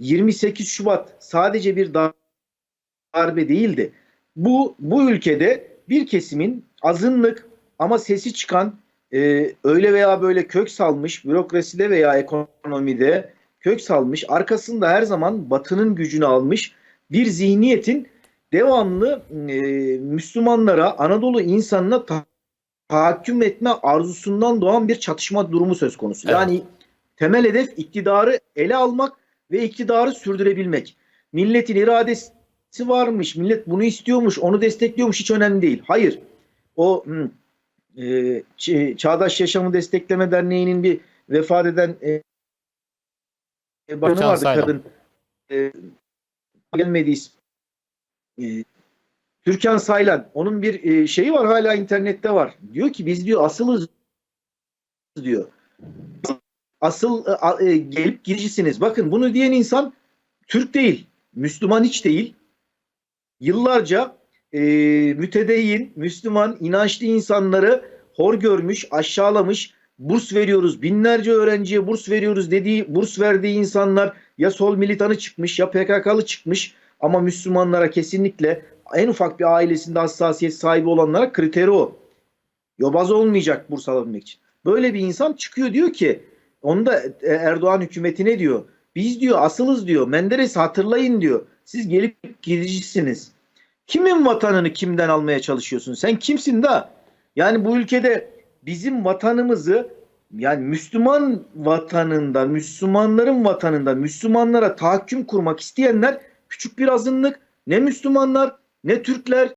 28 Şubat sadece bir darbe değildi. Bu bu ülkede bir kesimin azınlık ama sesi çıkan e, öyle veya böyle kök salmış bürokraside veya ekonomide kök salmış arkasında her zaman batının gücünü almış bir zihniyetin devamlı e, Müslümanlara Anadolu insanına ta- tahakküm etme arzusundan doğan bir çatışma durumu söz konusu. Evet. Yani temel hedef iktidarı ele almak ve iktidarı sürdürebilmek. Milletin iradesi varmış, millet bunu istiyormuş, onu destekliyormuş hiç önemli değil. Hayır. O e, Çağdaş Yaşamı Destekleme Derneği'nin bir vefat eden e, e, bakanı vardı Saylan. kadın. E, gelmedi ismi. E, Türkan Saylan. Onun bir e, şeyi var hala internette var. Diyor ki biz diyor asılız diyor. Asıl e, e, gelip giricisiniz. Bakın bunu diyen insan Türk değil. Müslüman hiç değil. Yıllarca e, mütedeyyin, Müslüman, inançlı insanları hor görmüş, aşağılamış, burs veriyoruz, binlerce öğrenciye burs veriyoruz dediği, burs verdiği insanlar ya sol militanı çıkmış ya PKK'lı çıkmış ama Müslümanlara kesinlikle en ufak bir ailesinde hassasiyet sahibi olanlara kriteri o. Yobaz olmayacak burs alabilmek için. Böyle bir insan çıkıyor diyor ki onda e, Erdoğan hükümetine diyor. Biz diyor asılız diyor. Menderes hatırlayın diyor. Siz gelip gidicisiniz. Kimin vatanını kimden almaya çalışıyorsun? Sen kimsin da? Yani bu ülkede bizim vatanımızı yani Müslüman vatanında, Müslümanların vatanında, Müslümanlara tahakküm kurmak isteyenler küçük bir azınlık. Ne Müslümanlar, ne Türkler,